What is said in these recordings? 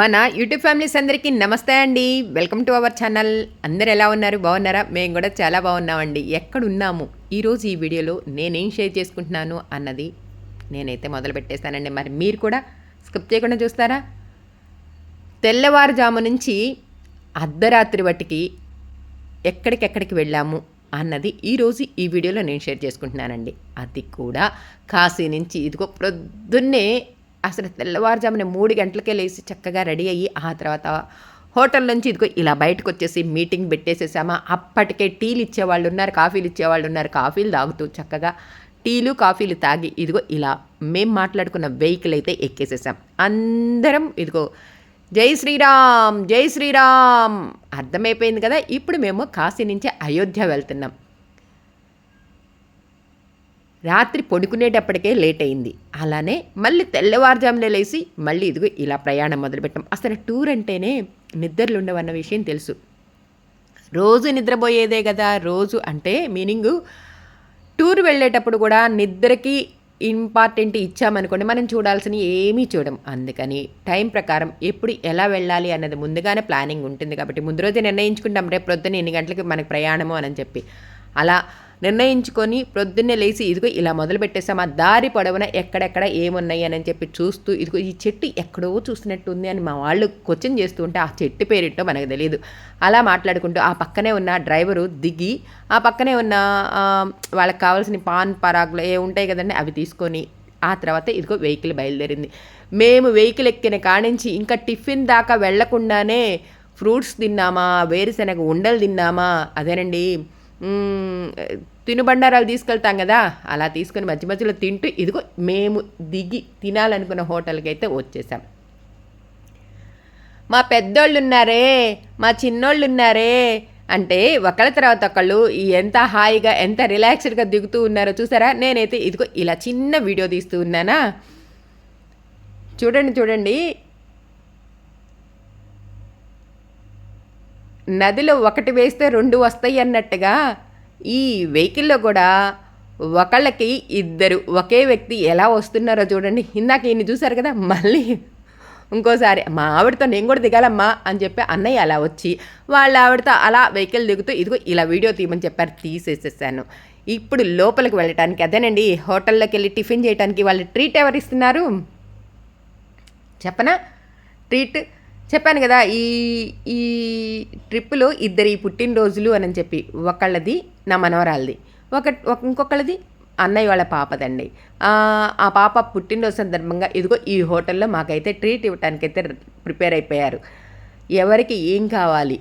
మన YouTube families అందరికీ నమస్తే అండి. Welcome to our channel. అందరు ఎలా ఉన్నారు? బాగున్నారా? మేము కూడా చాలా బాగున్నామండి. ఎక్కడ ఉన్నాము ఈరోజు ఈ వీడియోలో నేనేం షేర్ చేసుకుంటున్నాను అన్నది నేనైతే మొదలు పెట్టేస్తానండి. మరి మీరు కూడా స్కిప్ చేయకుండా చూస్తారా? తెల్లవారుజాము నుంచి అర్ధరాత్రి వట్టికి ఎక్కడికెక్కడికి వెళ్ళాము అన్నది ఈరోజు ఈ వీడియోలో నేను షేర్ చేసుకుంటున్నానండి. అది కూడా కాశీ నుంచి ఇదిగో ప్రొద్దున్నే అసలు తెల్లవారుజామున మూడు గంటలకే లేచి చక్కగా రెడీ అయ్యి ఆ తర్వాత హోటల్ నుంచి ఇదిగో ఇలా బయటకు వచ్చేసి మీటింగ్ పెట్టేసేసామా. అప్పటికే టీలు ఇచ్చేవాళ్ళు ఉన్నారు కాఫీలు ఇచ్చేవాళ్ళు ఉన్నారు. కాఫీలు తాగుతూ చక్కగా టీలు కాఫీలు తాగి ఇదిగో ఇలా మేం మాట్లాడుకున్న వెహికల్ అయితే ఎక్కేసేసాం. అందరం ఇదిగో జై శ్రీరామ్ జై శ్రీరామ్. అర్థమైపోయింది కదా? ఇప్పుడు మేము కాశీ నుంచి అయోధ్య వెళ్తున్నాం. రాత్రి పడుకునేటప్పటికే లేట్ అయింది అలానే మళ్ళీ తెల్లవారుజామునే లేచి మళ్ళీ ఇదిగో ఇలా ప్రయాణం మొదలుపెట్టాం. అసలు టూర్ అంటేనే నిద్రలు ఉండవన్న విషయం తెలుసు. రోజు నిద్రపోయేదే కదా రోజు అంటే మీనింగు టూర్ వెళ్ళేటప్పుడు కూడా నిద్రకి ఇంపార్టెంట్ ఇచ్చామనుకోండి మనం చూడాల్సిన ఏమీ చూడం. అందుకని టైం ప్రకారం ఎప్పుడు ఎలా వెళ్ళాలి అన్నది ముందుగానే ప్లానింగ్ ఉంటుంది కాబట్టి ముందు రోజే నిర్ణయించుకుంటాం. రేపు ప్రొద్దున ఎన్ని గంటలకి మనకి ప్రయాణము అని చెప్పి. అలా నిర్ణయించుకొని ప్రొద్దున్నే లేచి ఇదిగో ఇలా మొదలు పెట్టేసాం ఆ దారి పొడవున ఎక్కడెక్కడ ఏమున్నాయి అని చెప్పి చూస్తూ ఇదిగో ఈ చెట్టు ఎక్కడో చూసినట్టు ఉంది అని మా వాళ్ళు క్వశ్చన్ చేస్తూ ఉంటే ఆ చెట్టు పేరేంటో మనకు తెలియదు అలా మాట్లాడుకుంటూ ఆ పక్కనే ఉన్న డ్రైవరు దిగి ఆ పక్కనే ఉన్న వాళ్ళకి కావాల్సిన పాన్ పరాగులు ఏ ఉంటాయి కదండి అవి తీసుకొని ఆ తర్వాత ఇదిగో వెహికల్ బయలుదేరింది. మేము వెహికల్ ఎక్కిన కానించి ఇంకా టిఫిన్ దాకా వెళ్ళకుండానే ఫ్రూట్స్ తిన్నామా వేరుశనగ ఉండలు తిన్నామా అదేనండి తినుబండారాలు తీసుకెళ్తాం కదా. అలా తీసుకొని మధ్య మధ్యలో తింటూ ఇదిగో మేము దిగి తినాలనుకున్న హోటల్కి అయితే వచ్చేసాం. మా పెద్దోళ్ళు ఉన్నారే మా చిన్నోళ్ళు ఉన్నారే అంటే ఒకళ్ళ తర్వాత ఒకళ్ళు ఎంత హాయిగా ఎంత రిలాక్స్డ్గా దిగుతూ ఉన్నారో చూసారా? నేనైతే ఇదిగో ఇలా చిన్న వీడియో తీస్తూ ఉన్నానా. చూడండి చూడండి. నదిలో ఒకటి వేస్తే రెండు వస్తాయి అన్నట్టుగా ఈ వెహికల్లో కూడా ఒకళ్ళకి ఇద్దరు ఒకే వ్యక్తి ఎలా వస్తున్నారో చూడండి. ఇందాక ఈయన చూశారు కదా మళ్ళీ ఇంకోసారి మా ఆవిడతో నేను కూడా దిగాలమ్మా అని చెప్పి అన్నయ్య అలా వచ్చి వాళ్ళ ఆవిడతో అలా వెహికల్ దిగుతూ ఇదిగో ఇలా వీడియో తీయమని చెప్పారు తీసేసేసాను. ఇప్పుడు లోపలికి వెళ్ళటానికి అదేనండి హోటల్లోకి వెళ్ళి టిఫిన్ చేయడానికి వాళ్ళు ట్రీట్ ఎవరు ఇస్తున్నారు? చెప్పనా? ట్రీట్ చెప్పాను కదా ఈ ఈ ట్రిప్పులో ఇద్దరి పుట్టినరోజులు అని చెప్పి ఒకళ్ళది నా మనవరాలది ఒక ఇంకొకళ్ళది అన్నయ్య వాళ్ళ పాపదండి. ఆ పాప పుట్టినరోజు సందర్భంగా ఇదిగో ఈ హోటల్లో మాకైతే ట్రీట్ ఇవ్వటానికైతే ప్రిపేర్ అయిపోయారు. ఎవరికి ఏం కావాలి?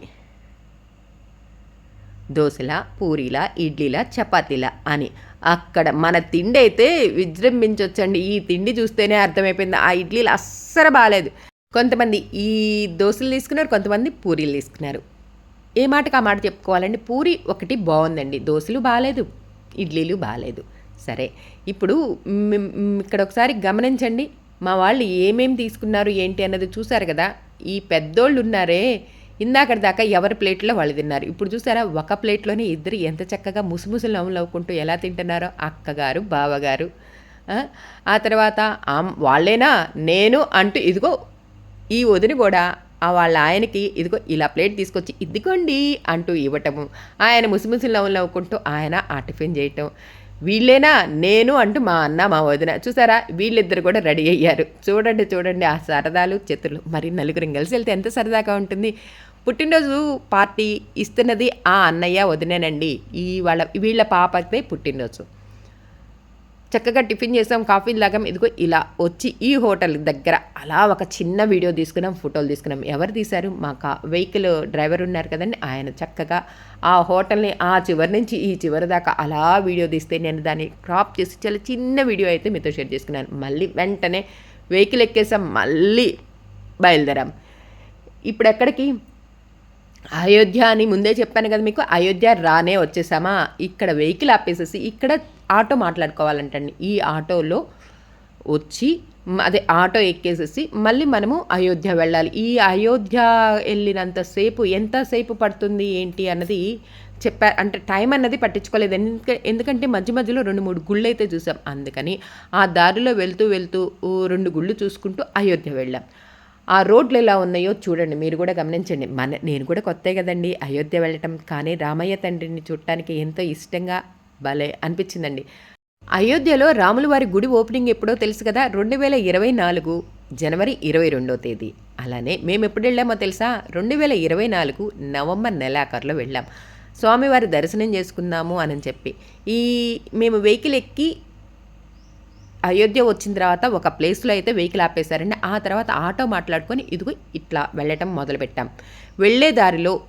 దోశల పూరీలా ఇడ్లీలా చపాతీలా అని. అక్కడ మన తిండి అయితే విజృంభించవచ్చండి ఈ తిండి చూస్తేనే అర్థమైపోయింది. ఆ ఇడ్లీలు అస్సలు బాగాలేదు. కొంతమంది ఈ దోశలు తీసుకున్నారు కొంతమంది పూరీలు తీసుకున్నారు. ఏ మాటకు ఆ మాట చెప్పుకోవాలండి? పూరి ఒకటి బాగుందండి. దోశలు బాగాలేదు ఇడ్లీలు బాగాలేదు. సరే ఇప్పుడు ఇక్కడ ఒకసారి గమనించండి. మా వాళ్ళు ఏమేమి తీసుకున్నారు ఏంటి అన్నది చూసారు కదా? ఈ పెద్దోళ్ళు ఉన్నారే ఇందాకటి దాకా ఎవరి ప్లేట్లో వాళ్ళు తిన్నారు. ఇప్పుడు చూసారా ఒక ప్లేట్లోనే ఇద్దరు ఎంత చక్కగా ముసుముసులు నవ్వులవ్వుకుంటూ ఎలా తింటున్నారో? అక్కగారు బావగారు ఆ? తర్వాత వాళ్ళేనా? నేను అంటూ ఇదిగో ఈ వదిన కూడా ఆ వాళ్ళ ఆయనకి ఇదిగో ఇలా ప్లేట్ తీసుకొచ్చి ఇదిగోండి అంటూ ఇవ్వటము. ఆయన ముసిముసిలు నవ్వులు నవ్వుకుంటూ ఆయన ఆ టిఫిన్ చేయటం. వీళ్ళేనా? నేను అంటూ మా అన్న మా వదిన. చూసారా? వీళ్ళిద్దరు కూడా రెడీ అయ్యారు. చూడండి చూడండి ఆ సరదాలు చేతులు. మరి నలుగురిని కలిసి వెళ్తే ఎంత సరదాగా ఉంటుంది. పుట్టినరోజు పార్టీ ఇస్తున్నది ఆ అన్నయ్య వదినేనండి. ఈ వాళ్ళ వీళ్ళ పాపకి పుట్టినరోజు. చక్కగా టిఫిన్ చేసాం కాఫీ లాగాం ఇదిగో ఇలా వచ్చి ఈ హోటల్ దగ్గర అలా ఒక చిన్న వీడియో తీసుకున్నాం ఫోటోలు తీసుకున్నాం. ఎవరు తీశారు? మా కా వెహికల్ డ్రైవర్ ఉన్నారు కదండి ఆయన చక్కగా ఆ హోటల్ని ఆ చివరి నుంచి ఈ చివరి దాకా అలా వీడియో తీస్తే నేను దాన్ని క్రాప్ చేసి చాలా చిన్న వీడియో అయితే మీతో షేర్ చేసుకున్నాను. మళ్ళీ వెంటనే వెహికల్ ఎక్కేసాం మళ్ళీ బయలుదేరాం. ఇప్పుడు ఎక్కడికి? అయోధ్య అని ముందే చెప్పాను కదా మీకు అయోధ్య రానే వచ్చేసామా? ఇక్కడ వెహికల్ ఆపేసేసి ఇక్కడ ఆటో మాట్లాడుకోవాలంటండి. ఈ ఆటోలో వచ్చి అదే ఆటో ఎక్కేసేసి మళ్ళీ మనము అయోధ్య వెళ్ళాలి. ఈ అయోధ్య వెళ్ళినంతసేపు ఎంతసేపు పడుతుంది ఏంటి అన్నది చెప్పారు అంటే టైం అన్నది పట్టించుకోలేదు. ఎందుకంటే మధ్య మధ్యలో రెండు మూడు గుళ్ళు అయితే చూసాం. అందుకని ఆ దారిలో వెళ్తూ వెళ్తూ రెండు గుళ్ళు చూసుకుంటూ అయోధ్య వెళ్ళాం. ఆ రోడ్లు ఎలా ఉన్నాయో చూడండి. మీరు కూడా గమనించండి. మన నేను కూడా కొత్తే కదండి. అయోధ్య వెళ్ళటం కానీ రామయ్య తండ్రిని చూడటానికి ఎంతో ఇష్టంగా భలే అనిపించిందండి. అయోధ్యలో రాములు వారి గుడి ఓపెనింగ్ ఎప్పుడో తెలుసు కదా? రెండు వేల ఇరవై నాలుగు జనవరి ఇరవై రెండో తేదీ. అలానే మేము ఎప్పుడు వెళ్ళామో తెలుసా? రెండు వేల ఇరవై నాలుగు నవంబర్ నెలాఖరులో వెళ్ళాం. స్వామివారి దర్శనం చేసుకుందాము అని చెప్పి. ఈ మేము వెహికల్ ఎక్కి అయోధ్య వచ్చిన తర్వాత ఒక ప్లేస్లో అయితే వెహికల్ ఆపేశారండి. ఆ తర్వాత ఆటో మాట్లాడుకొని ఇదిగో ఇట్లా వెళ్ళటం మొదలుపెట్టాం. వెళ్ళే దారిలో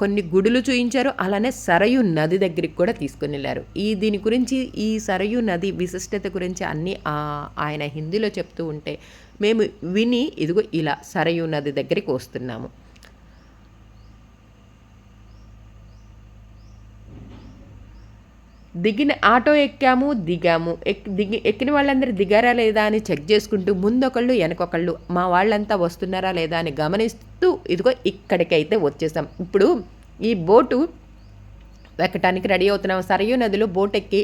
కొన్ని గుడులు చూయించారు. అలానే సరయు నది దగ్గరికి కూడా తీసుకుని వెళ్ళారు. ఈ దీని గురించి ఈ సరయు నది విశిష్టత గురించి అన్నీ ఆయన హిందీలో చెప్తూ ఉంటే మేము విని ఇదిగో ఇలా సరయు నది దగ్గరికి వస్తున్నాము. దిగిన ఆటో ఎక్కాము దిగాము. ఎక్ దిగి ఎక్కిన వాళ్ళందరూ దిగారా లేదా అని చెక్ చేసుకుంటూ ముందొకళ్ళు వెనకొకళ్ళు మా వాళ్ళంతా వస్తున్నారా లేదా అని గమనిస్తూ ఇదిగో ఇక్కడికైతే వచ్చేసాం. ఇప్పుడు ఈ బోటు ఎక్కటానికి రెడీ అవుతున్నాం. సరయూ నదిలో బోట్ ఎక్కి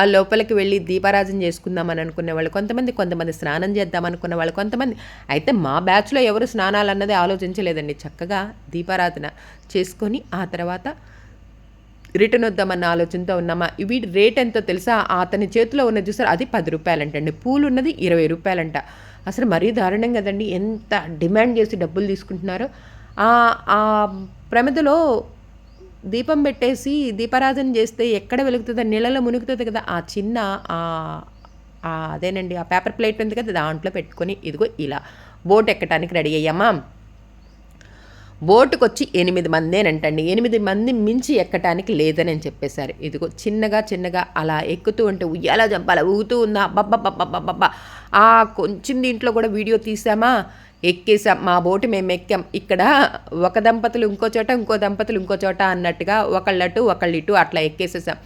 ఆ లోపలికి వెళ్ళి దీపారాజన చేసుకుందామని అనుకునే వాళ్ళు కొంతమంది కొంతమంది స్నానం చేద్దాం అనుకున్న వాళ్ళు కొంతమంది. అయితే మా బ్యాచ్లో ఎవరు స్నానాలు అన్నది ఆలోచించలేదండి. చక్కగా దీపారాధన చేసుకొని ఆ తర్వాత రిటర్న్ వద్దామన్న ఆలోచనతో ఉన్నామా? వీటి రేట్ ఎంతో తెలుసా? అతని చేతిలో ఉన్న చూసారు? అది పది రూపాయలంటండి. పూలు ఉన్నది ఇరవై రూపాయలంట. అసలు మరీ దారుణం కదండి. ఎంత డిమాండ్ చేసి డబ్బులు తీసుకుంటున్నారో. ఆ ప్రమిదలో దీపం పెట్టేసి దీపారాధన చేస్తే ఎక్కడ వెలుగుతుందో? నీళ్ళలో మునుగుతుంది కదా. ఆ చిన్న అదేనండి. ఆ పేపర్ ప్లేట్ ఉంది కదా. దాంట్లో పెట్టుకొని ఇదిగో ఇలా బోట్ ఎక్కడానికి రెడీ అయ్యామా? బోటుకు వచ్చి ఎనిమిది మందేనంటండి. ఎనిమిది మంది మించి ఎక్కటానికి లేదని చెప్పేశారు. ఇదిగో చిన్నగా చిన్నగా అలా ఎక్కుతూ ఉంటే ఉయ్యాల జంపాల ఊగుతూ ఉందా? అబ్బబ్బబ్బబ్బబ్బబ్బా ఆ కొంచెం దీంట్లో కూడా వీడియో తీసామా ఎక్కేసాం మా బోటు మేము ఎక్కాం. ఇక్కడ ఒక దంపతులు ఇంకో చోట ఇంకో దంపతులు ఇంకో చోట అన్నట్టుగా ఒకళ్ళటు ఒకళ్ళు ఇటు అట్లా ఎక్కేసేసాం.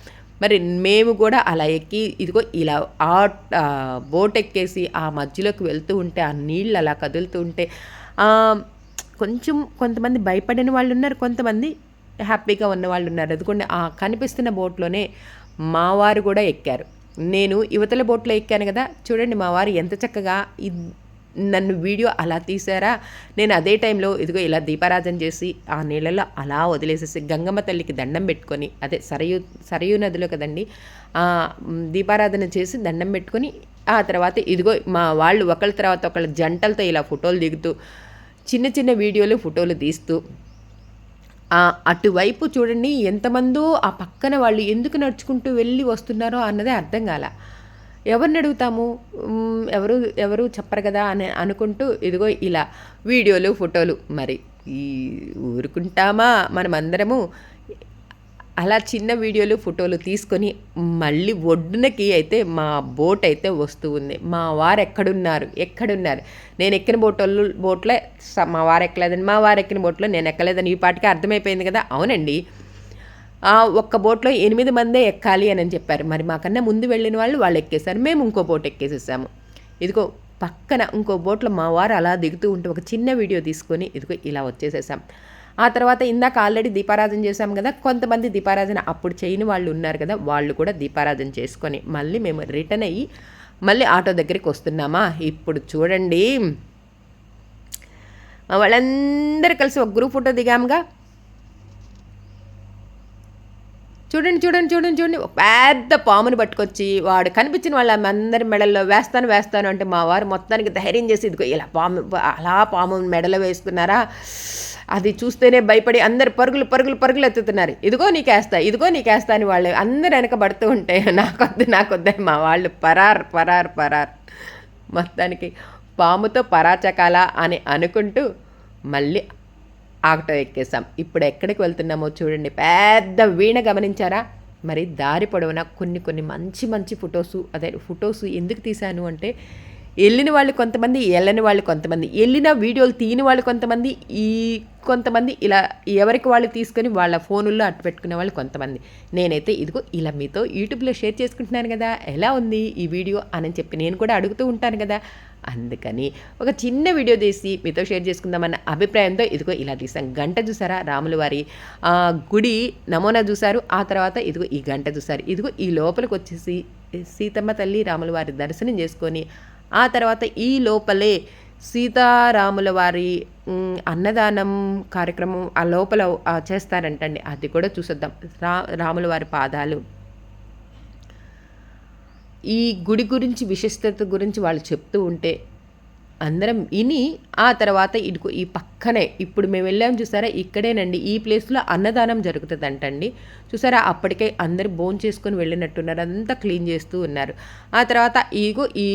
మరి మేము కూడా అలా ఎక్కి ఇదిగో ఇలా ఆ బోట్ ఎక్కేసి ఆ మధ్యలోకి వెళ్తూ ఉంటే ఆ నీళ్ళు అలా కదులుతూ ఉంటే కొంచెం కొంతమంది భయపడిన వాళ్ళు ఉన్నారు కొంతమంది హ్యాపీగా ఉన్న వాళ్ళు ఉన్నారు అందుకోండి ఆ కనిపిస్తున్న బోట్లోనే మా వారు కూడా ఎక్కారు. నేను యువతల బోట్లో ఎక్కాను కదా చూడండి మా వారు ఎంత చక్కగా నన్ను వీడియో అలా తీసారా నేను అదే టైంలో ఇదిగో ఇలా దీపారాధన చేసి ఆ నీళ్ళలో అలా వదిలేసేసి గంగమ్మ తల్లికి దండం పెట్టుకొని అదే సరయు సరయు నదిలో కదండి దీపారాధన చేసి దండం పెట్టుకొని ఆ తర్వాత ఇదిగో మా వాళ్ళు ఒకళ్ళ తర్వాత ఒకళ్ళ జంటలతో ఇలా ఫోటోలు దిగుతూ చిన్న చిన్న వీడియోలు ఫోటోలు తీస్తూ. అటువైపు చూడండి ఎంతమందో ఆ పక్కన వాళ్ళు ఎందుకు నడుచుకుంటూ వెళ్ళి వస్తున్నారో అన్నదే అర్థం కాల. ఎవరిని అడుగుతాము? ఎవరు ఎవరు చెప్పరు కదా అని అనుకుంటూ ఇదిగో ఇలా వీడియోలు ఫోటోలు మరి ఈ ఊరుకుంటామా? మనమందరము అలా చిన్న వీడియోలు ఫోటోలు తీసుకొని మళ్ళీ ఒడ్డునకి అయితే మా బోట్ అయితే వస్తూ ఉంది. మా వారు ఎక్కడున్నారు? ఎక్కడున్నారు? నేను ఎక్కిన బోటోళ్ళు బోట్లో మా వారు ఎక్కలేదని మా వారు ఎక్కిన బోట్లో నేను ఎక్కలేదని ఈ పాటికి అర్థమైపోయింది కదా? అవునండి. ఒక్క బోట్లో ఎనిమిది మందే ఎక్కాలి అని చెప్పారు. మరి మాకన్నా ముందు వెళ్ళిన వాళ్ళు వాళ్ళు ఎక్కేశారు. మేము ఇంకో బోట్ ఎక్కేసేసాము. ఇదిగో పక్కన ఇంకో బోట్లో మా వారు అలా దిగుతూ ఉంటే ఒక చిన్న వీడియో తీసుకొని ఇదిగో ఇలా వచ్చేసేసాం. ఆ తర్వాత ఇందాక ఆల్రెడీ దీపారాధన చేశాం కదా కొంతమంది దీపారాధన అప్పుడు చేయని వాళ్ళు ఉన్నారు కదా వాళ్ళు కూడా దీపారాధన చేసుకొని మళ్ళీ మేము రిటర్న్ అయ్యి మళ్ళీ ఆటో దగ్గరికి వస్తున్నామా? ఇప్పుడు చూడండి. వాళ్ళందరూ కలిసి ఒక గ్రూప్ ఫోటో దిగాముగా చూడండి చూడండి చూడండి చూడండి. పెద్ద పామును పట్టుకొచ్చి వాడు కనిపించిన వాళ్ళ అందరి మెడల్లో వేస్తాను వేస్తాను అంటే మా వారు మొత్తానికి ధైర్యం చేసి ఇదిగో ఇలా పాము అలా పాము మెడలో వేసుకున్నారా అది చూస్తేనే భయపడి అందరు పరుగులు పరుగులు పరుగులు ఎత్తుతున్నారు. ఇదిగో నీకేస్తా ఇదిగో నీకేస్తా అని వాళ్ళు అందరు వెనకబడుతూ ఉంటే నాకొద్దు నాకొద్దే మా వాళ్ళు పరార్ పరార్ పరార్. మొత్తానికి పాముతో పరాచకాల అని అనుకుంటూ మళ్ళీ ఆటో ఎక్కేసాం ఇప్పుడు ఎక్కడికి వెళ్తున్నామో చూడండి. పెద్ద వీణ గమనించారా? మరి దారి పొడవున కొన్ని కొన్ని మంచి మంచి ఫొటోసు అదే ఫొటోసు ఎందుకు తీశాను అంటే వెళ్ళిన వాళ్ళు కొంతమంది వెళ్ళని వాళ్ళు కొంతమంది వెళ్ళిన వీడియోలు తీయని వాళ్ళు కొంతమంది ఈ కొంతమంది ఇలా ఎవరికి వాళ్ళు తీసుకొని వాళ్ళ ఫోనుల్లో అట్టు పెట్టుకునే వాళ్ళు కొంతమంది. నేనైతే ఇదిగో ఇలా మీతో యూట్యూబ్లో షేర్ చేసుకుంటున్నాను కదా ఎలా ఉంది ఈ వీడియో అని చెప్పి నేను కూడా అడుగుతూ ఉంటాను కదా. అందుకని ఒక చిన్న వీడియో తీసి మీతో షేర్ చేసుకుందామన్న అభిప్రాయంతో ఇదిగో ఇలా తీసాం గంట చూసారా రాముల వారి గుడి నమూనా చూసారు ఆ తర్వాత ఇదిగో ఈ గంట చూసారు ఇదిగో ఈ లోపలికి వచ్చేసి సీతమ్మ తల్లి రాముల వారి దర్శనం చేసుకొని ఆ తర్వాత ఈ లోపలే సీతారాముల వారి అన్నదానం కార్యక్రమం ఆ లోపల చేస్తారంటండి. అది కూడా చూసేద్దాం. రా రాముల వారి పాదాలు. ఈ గుడి గురించి విశిష్టత గురించి వాళ్ళు చెప్తూ ఉంటే అందరం విని ఆ తర్వాత ఇదిగో ఈ పక్కనే ఇప్పుడు మేము వెళ్ళాం చూసారా ఇక్కడేనండి ఈ ప్లేస్లో అన్నదానం జరుగుతుంది అంటండి చూసారా అప్పటికే అందరు బోన్ చేసుకొని వెళ్ళినట్టున్నారు అంతా క్లీన్ చేస్తూ ఉన్నారు. ఆ తర్వాత ఇగో ఈ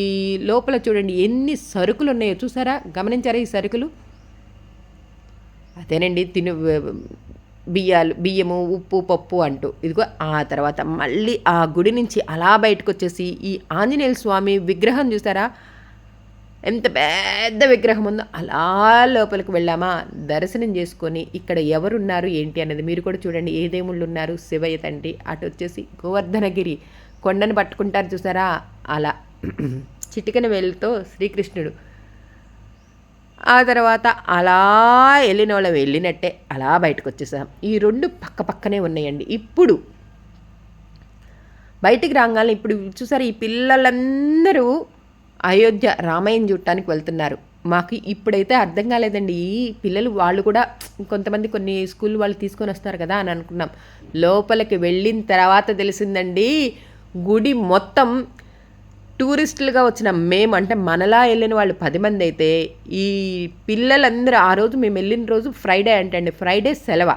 లోపల చూడండి ఎన్ని సరుకులు ఉన్నాయో చూసారా గమనించారా ఈ సరుకులు? అదేనండి తిను బియ్యాలు బియ్యము ఉప్పు పప్పు అంటూ. ఇదిగో ఆ తర్వాత మళ్ళీ ఆ గుడి నుంచి అలా బయటకు వచ్చేసి ఈ ఆంజనేయ స్వామి విగ్రహం చూసారా ఎంత పెద్ద విగ్రహం ఉందో అలా లోపలికి వెళ్ళామా? దర్శనం చేసుకొని ఇక్కడ ఎవరున్నారు ఏంటి అనేది మీరు కూడా చూడండి. ఏ దేవుళ్ళు ఉన్నారు? శివయ్య తండ్రి. అటు వచ్చేసి గోవర్ధనగిరి. కొండను పట్టుకుంటారు చూసారా? అలా. చిటికన వేలుతో శ్రీకృష్ణుడు. ఆ తర్వాత అలా వెళ్ళిన వాళ్ళం వెళ్ళినట్టే అలా బయటకు వచ్చేసాం. ఈ రెండు పక్క పక్కనే ఉన్నాయండి. ఇప్పుడు బయటికి రాగానే ఇప్పుడు చూసారు? ఈ పిల్లలందరూ అయోధ్య రామాయణ చూడటానికి వెళ్తున్నారు. మాకు ఇప్పుడైతే అర్థం కాలేదండి. ఈ పిల్లలు వాళ్ళు కూడా కొంతమంది కొన్ని స్కూల్ వాళ్ళు తీసుకొని వస్తారు కదా అని అనుకున్నాం. లోపలికి వెళ్ళిన తర్వాత తెలిసిందండి గుడి మొత్తం టూరిస్టులుగా వచ్చిన మేము అంటే మనలా వెళ్ళిన వాళ్ళు పది మంది అయితే ఈ పిల్లలందరూ ఆ రోజు మేము వెళ్ళిన రోజు ఫ్రైడే అంటండి. ఫ్రైడే సెలవు.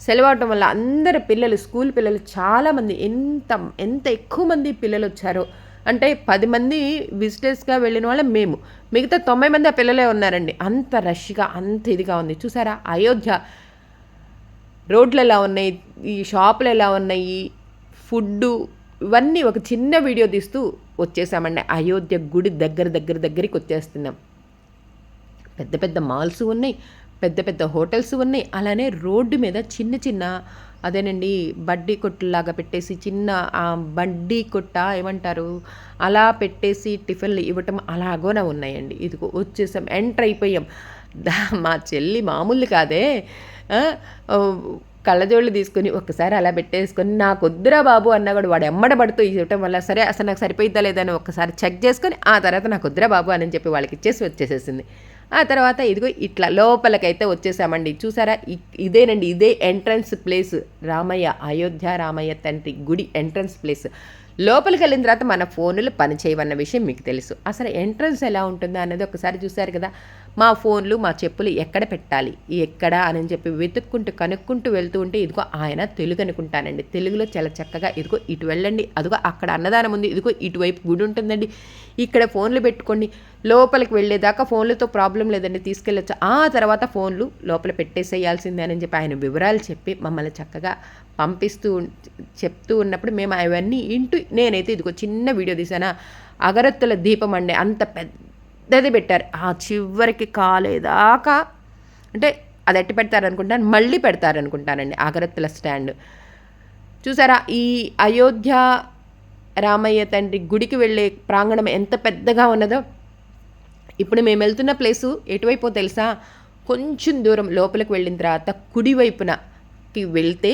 సెలవు అవటం వల్ల అందరు పిల్లలు స్కూల్ పిల్లలు చాలామంది ఎంత ఎంత ఎక్కువ మంది పిల్లలు వచ్చారో అంటే పది మంది విజిటర్స్గా వెళ్ళిన వాళ్ళం మేము. మిగతా తొంభై మంది ఆ పిల్లలే ఉన్నారండి. అంత రష్గా అంత ఇదిగా ఉంది. చూసారా? అయోధ్య రోడ్లు ఎలా ఉన్నాయి? ఈ షాపులు ఎలా ఉన్నాయి? ఫుడ్డు ఇవన్నీ ఒక చిన్న వీడియో తీస్తూ వచ్చేసామండి. అయోధ్య గుడి దగ్గర దగ్గర దగ్గరికి వచ్చేస్తున్నాం. పెద్ద పెద్ద మాల్స్ ఉన్నాయి. పెద్ద పెద్ద హోటల్స్ ఉన్నాయి. అలానే రోడ్డు మీద చిన్న చిన్న అదేనండి బడ్డీ కొట్టులాగా పెట్టేసి చిన్న బడ్డీ కొట్ట ఏమంటారు అలా పెట్టేసి టిఫిన్లు ఇవ్వటం అలాగోన ఉన్నాయండి. ఇదిగో వచ్చేసాం ఎంటర్ అయిపోయాం. దా మా చెల్లి మామూలు కాదే. కళ్ళజోళ్ళు తీసుకొని ఒక్కసారి అలా పెట్టేసుకొని నాకు వద్దురా బాబు అన్నా కూడా వాడు ఎమ్మడబడుతూ ఇవ్వటం వల్ల సరే అసలు నాకు సరిపోయిద్దా లేదని ఒక్కసారి చెక్ చేసుకొని ఆ తర్వాత నాకు వద్దురా బాబు అని చెప్పి వాళ్ళకి ఇచ్చేసి వచ్చేసేసింది. ఆ తర్వాత ఇదిగో ఇట్లా లోపలికైతే వచ్చేసామండి. చూసారా? ఇదేనండి ఇదే ఎంట్రన్స్ ప్లేస్ రామయ్య అయోధ్య రామయ్య తండ్రి గుడి ఎంట్రన్స్ ప్లేస్ లోపలికి వెళ్ళిన తర్వాత మన ఫోన్లు పనిచేయవన్న విషయం మీకు తెలుసు. అసలు ఎంట్రన్స్ ఎలా ఉంటుందో అనేది ఒకసారి చూశారు కదా? మా ఫోన్లు మా చెప్పులు ఎక్కడ పెట్టాలి? ఎక్కడ అని చెప్పి వెతుక్కుంటూ కనుక్కుంటూ వెళ్తూ ఉంటే ఇదిగో ఆయన తెలుగు అనుకుంటానండి. తెలుగులో చాలా చక్కగా ఇదిగో ఇటు వెళ్ళండి అదిగో అక్కడ అన్నదానం ఉంది ఇదిగో ఇటువైపు గుడి ఉంటుందండి. ఇక్కడ ఫోన్లు పెట్టుకోండి. లోపలికి వెళ్ళేదాకా ఫోన్లతో ప్రాబ్లం లేదండి తీసుకెళ్ళొచ్చు. ఆ తర్వాత ఫోన్లు లోపల పెట్టేసేయాల్సిందే అని చెప్పి ఆయన వివరాలు చెప్పి మమ్మల్ని చక్కగా పంపిస్తూ చెప్తూ ఉన్నప్పుడు మేము అవన్నీ ఇంటూ నేనైతే ఇదిగో చిన్న వీడియో తీసానా అగరత్తుల దీపం అండి అంత పెద్ద దది పెట్టారు. ఆ చివరికి కాలేదాకా అంటే అది ఎట్టి పెడతారనుకుంటాను మళ్ళీ పెడతారనుకుంటానండి అగరత్తుల స్టాండ్. చూసారా ఈ అయోధ్య రామయ్య తండ్రి గుడికి వెళ్ళే ప్రాంగణం ఎంత పెద్దగా ఉన్నదో ఇప్పుడు మేము వెళ్తున్న ప్లేసు ఎటువైపో తెలుసా కొంచెం దూరం లోపలికి వెళ్ళిన తర్వాత కుడివైపునకి వెళ్తే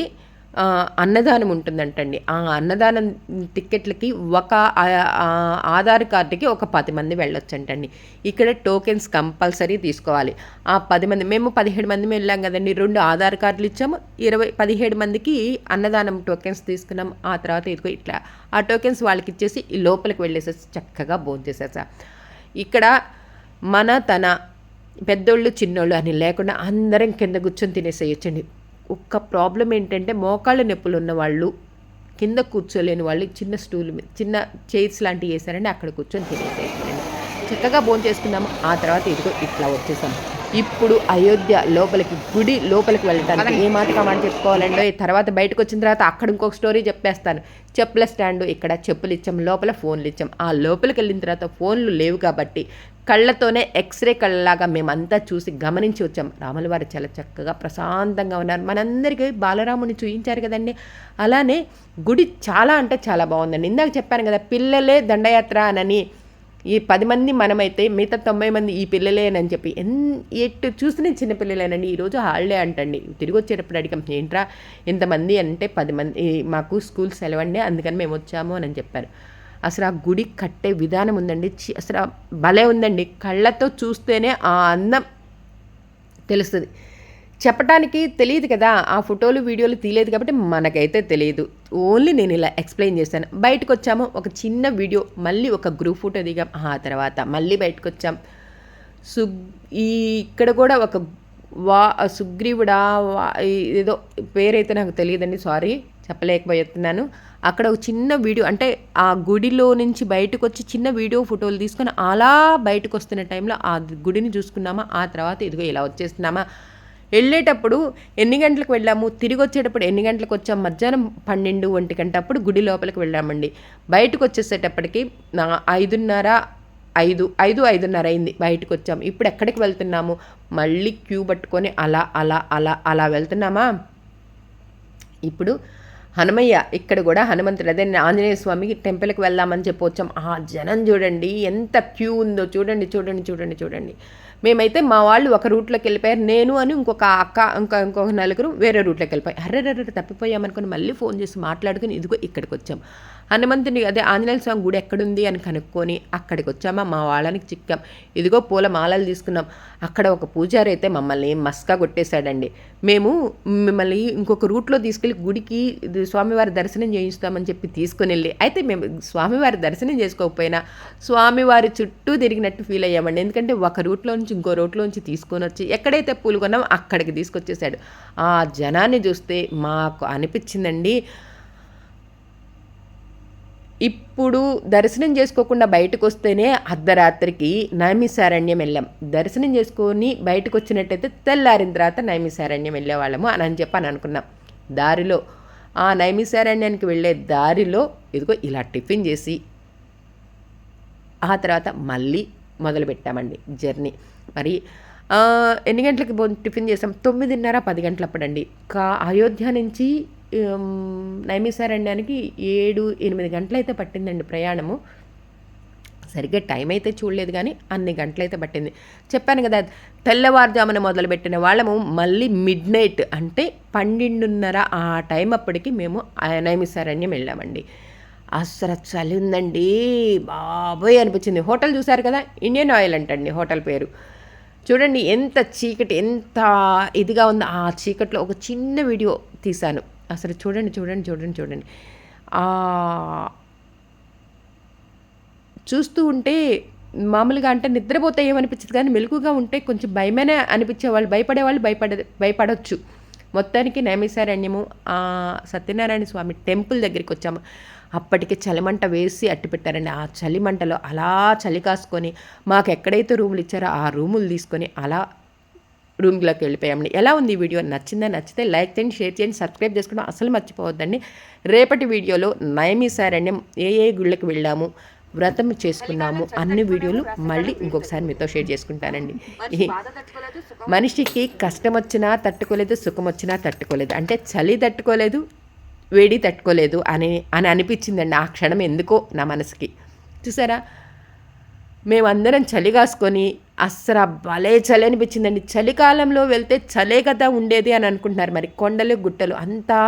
అన్నదానం ఉంటుందంటండి. ఆ అన్నదానం టిక్కెట్లకి ఒక ఆధార్ కార్డుకి ఒక పది మంది వెళ్ళొచ్చంటండి. ఇక్కడ టోకెన్స్ కంపల్సరీ తీసుకోవాలి. ఆ పది మంది మేము పదిహేడు మంది వెళ్ళాం కదండి రెండు ఆధార్ కార్డులు ఇచ్చాము ఇరవై పదిహేడు మందికి అన్నదానం టోకెన్స్ తీసుకున్నాం. ఆ తర్వాత ఇదిగో ఇట్లా ఆ టోకెన్స్ వాళ్ళకి ఇచ్చేసి ఈ లోపలికి వెళ్ళేసేసి చక్కగా భోంచేసేసా ఇక్కడ మన తన పెద్దోళ్ళు చిన్నోళ్ళు అని లేకుండా అందరం కింద కూర్చొని తినేసేయచ్చండి. ఒక్క ప్రాబ్లం ఏంటంటే మోకాళ్ళ నొప్పులు ఉన్న వాళ్ళు కింద కూర్చోలేని వాళ్ళు చిన్న స్టూల్ మీద చిన్న చైర్స్ లాంటివి వేసారండి అక్కడ కూర్చొని తినేసేయండి. చక్కగా భోజనం చేసుకున్నాము ఆ తర్వాత ఇదిగో ఇట్లా వచ్చేసాం. ఇప్పుడు అయోధ్య లోపలికి గుడి లోపలికి వెళ్ళటానికి ఏ మాట మాట చెప్పుకోవాలండి తర్వాత బయటకు వచ్చిన తర్వాత అక్కడ ఇంకొక స్టోరీ చెప్పేస్తాను. చెప్పుల స్టాండ్ ఇక్కడ చెప్పులు ఇచ్చాం లోపల ఫోన్లు ఇచ్చాం ఆ లోపలికి వెళ్ళిన తర్వాత ఫోన్లు లేవు కాబట్టి కళ్ళతోనే ఎక్స్రే కళ్ళలాగా మేమంతా చూసి గమనించి వచ్చాం. రాముల వారు చాలా చక్కగా ప్రశాంతంగా ఉన్నారు. మనందరికీ బాలరాముని చూయించారు కదండి. అలానే గుడి చాలా అంటే చాలా బాగుందండి. ఇందాక చెప్పాను కదా పిల్లలే దండయాత్ర అనని ఈ పది మంది మనమైతే మిగతా తొంభై మంది ఈ పిల్లలేనని చెప్పి ఎన్ ఎటు చూసిన చిన్న పిల్లలేనండి. ఈరోజు హాలిడే అంటండి. తిరిగి వచ్చేటప్పుడు అడిగాం ఏంట్రా ఇంతమంది అంటే పది మంది మాకు స్కూల్ సెలవండి అందుకని మేము వచ్చాము అని చెప్పారు. అసలు ఆ గుడి కట్టే విధానం ఉందండి. అసలు భలే ఉందండి. కళ్ళతో చూస్తేనే ఆ అందం తెలుస్తుంది. చెప్పడానికి తెలియదు కదా ఆ ఫోటోలు వీడియోలు తీయలేదు కాబట్టి మనకైతే తెలియదు. ఓన్లీ నేను ఇలా ఎక్స్ప్లెయిన్ చేశాను. బయటకు వచ్చాము ఒక చిన్న వీడియో మళ్ళీ ఒక గ్రూప్ ఫోటో దిగాం. ఆ తర్వాత మళ్ళీ బయటకు వచ్చాం సు ఈ ఇక్కడ కూడా ఒక వా సుగ్రీవుడా వా ఏదో పేరైతే నాకు తెలియదండి సారీ చెప్పలేకపోతున్నాను. అక్కడ ఒక చిన్న వీడియో అంటే ఆ గుడిలో నుంచి బయటకు వచ్చి చిన్న వీడియో ఫోటోలు తీసుకొని అలా బయటకు వస్తున్న టైంలో ఆ గుడిని చూసుకున్నామా ఆ తర్వాత ఇదిగో ఇలా వచ్చేస్తున్నామా. వెళ్ళేటప్పుడు ఎన్ని గంటలకు వెళ్ళాము తిరిగి వచ్చేటప్పుడు ఎన్ని గంటలకు వచ్చాం మధ్యాహ్నం పన్నెండు ఒంటి గంట అప్పుడు గుడి లోపలికి వెళ్ళామండి. బయటకు వచ్చేసేటప్పటికి నా ఐదున్నర ఐదు ఐదు ఐదున్నర అయింది బయటకు వచ్చాము ఇప్పుడు ఎక్కడికి వెళ్తున్నాము? మళ్ళీ క్యూ పట్టుకొని అలా అలా అలా అలా వెళ్తున్నామా? ఇప్పుడు హనుమయ్య ఇక్కడ కూడా హనుమంతుడు అదే ఆంజనేయ స్వామికి టెంపుల్కి వెళ్దామని చెప్పి వచ్చాం. ఆ జనం చూడండి ఎంత క్యూ ఉందో చూడండి చూడండి చూడండి చూడండి. మేమైతే మా వాళ్ళు ఒక రూట్లోకి వెళ్ళిపోయారు. నేను అని ఇంకొక అక్క ఇంకా ఇంకొక నలుగురు వేరే రూట్లోకి వెళ్ళిపోయారు. అర్రెర్రెర్ర తప్పిపోయామనుకుని మళ్ళీ ఫోన్ చేసి మాట్లాడుకుని ఇదిగో ఇక్కడికి వచ్చాం. హనుమంతుని అదే ఆంజనేయ స్వామి గుడి ఎక్కడుంది అని కనుక్కొని అక్కడికి వచ్చామా? మా వాళ్ళనికి చిక్కాం. ఇదిగో పూల మాలలు తీసుకున్నాం. అక్కడ ఒక పూజారి అయితే మమ్మల్ని మస్కా కొట్టేశాడండి. మేము మిమ్మల్ని ఇంకొక రూట్లో తీసుకెళ్ళి గుడికి స్వామివారి దర్శనం చేయిస్తామని చెప్పి తీసుకుని వెళ్ళి అయితే మేము స్వామివారి దర్శనం చేసుకోకపోయినా స్వామివారి చుట్టూ తిరిగినట్టు ఫీల్ అయ్యామండి. ఎందుకంటే ఒక రూట్లో నుంచి ఇంకో రూట్లో నుంచి తీసుకొని వచ్చి ఎక్కడైతే పూలు కొన్నామో అక్కడికి తీసుకొచ్చేసాడు ఆ జనాన్ని చూస్తే మాకు అనిపించిందండి. ఇప్పుడు దర్శనం చేసుకోకుండా బయటకు వస్తేనే అర్ధరాత్రికి నైమిసారణ్యం వెళ్ళాం. దర్శనం చేసుకొని బయటకు వచ్చినట్టయితే తెల్లారిన తర్వాత నైమిసారణ్యం వెళ్ళేవాళ్ళము అని అని చెప్పి అని అనుకున్నాం. దారిలో ఆ నైమిసారణ్యానికి వెళ్ళే దారిలో ఇదిగో ఇలా టిఫిన్ చేసి ఆ తర్వాత మళ్ళీ మొదలు పెట్టామండి జర్నీ. మరి ఎన్ని గంటలకి టిఫిన్ చేసాం? తొమ్మిదిన్నర పది గంటలప్పుడండి కా అయోధ్య నుంచి నైమిసారణ్యానికి ఏడు ఎనిమిది గంటలైతే పట్టిందండి ప్రయాణము. సరిగ్గా టైం అయితే చూడలేదు కానీ అన్ని గంటలైతే పట్టింది. చెప్పాను కదా తెల్లవారుజామున మొదలుపెట్టిన వాళ్ళము మళ్ళీ మిడ్ నైట్ అంటే పన్నెండున్నర ఆ టైం అప్పటికి మేము నైమిసారణ్యం వెళ్ళామండి. అసలు చలి ఉందండి. బాబోయ్ అనిపించింది. హోటల్ చూశారు కదా ఇండియన్ ఆయిల్ అంటండి హోటల్ పేరు. చూడండి ఎంత చీకటి ఎంత ఇదిగా ఉంది. ఆ చీకట్లో ఒక చిన్న వీడియో తీశాను. అసలు చూడండి చూడండి చూడండి చూడండి. చూస్తూ ఉంటే మామూలుగా అంటే నిద్రపోతే ఏమనిపించదు కానీ మెలుగుగా ఉంటే కొంచెం భయమైనా భయపడే భయపడేవాళ్ళు భయపడ భయపడవచ్చు మొత్తానికి నైమిసారణ్యము సత్యనారాయణ స్వామి టెంపుల్ దగ్గరికి వచ్చాము. అప్పటికి చలిమంట వేసి అట్టి పెట్టారండి. ఆ చలిమంటలో అలా చలి కాసుకొని మాకు ఎక్కడైతే రూములు ఇచ్చారో ఆ రూములు తీసుకొని అలా రూమ్లోకి వెళ్ళిపోయామండి. ఎలా ఉంది ఈ వీడియో? నచ్చిందా? నచ్చితే లైక్ చేయండి షేర్ చేయండి సబ్స్క్రైబ్ చేసుకోవడం అసలు మర్చిపోవద్దండి. రేపటి వీడియోలో నయమిసారణ్యం ఏ ఏ గుళ్ళకి వెళ్ళాము వ్రతం చేసుకున్నాము అన్ని వీడియోలు మళ్ళీ ఇంకొకసారి మీతో షేర్ చేసుకుంటానండి. మనిషికి కష్టం వచ్చినా తట్టుకోలేదు సుఖం వచ్చినా తట్టుకోలేదు. అంటే చలి తట్టుకోలేదు వేడి తట్టుకోలేదు అని అని అనిపించిందండి ఆ క్షణం ఎందుకో నా మనసుకి. చూసారా? మేమందరం చలి కాసుకొని అస్సలు భలే చలి అనిపించిందండి. చలికాలంలో వెళ్తే చలే కదా ఉండేది అని అనుకుంటున్నారు మరి కొండలు గుట్టలు అంతా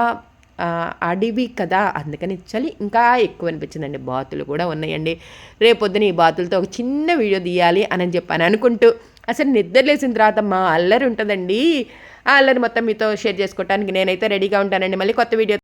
అడవి కదా. అందుకని చలి ఇంకా ఎక్కువ అనిపించిందండి. బాతులు కూడా ఉన్నాయండి. రేపొద్దున ఈ బాతులతో ఒక చిన్న వీడియో తీయాలి అని చెప్పాను అనుకుంటూ అసలు నిద్ర లేచిన తర్వాత మా అల్లరి ఉంటుందండి. ఆ అల్లరి మొత్తం మీతో షేర్ చేసుకోవడానికి నేనైతే రెడీగా ఉంటానండి. మళ్ళీ కొత్త వీడియో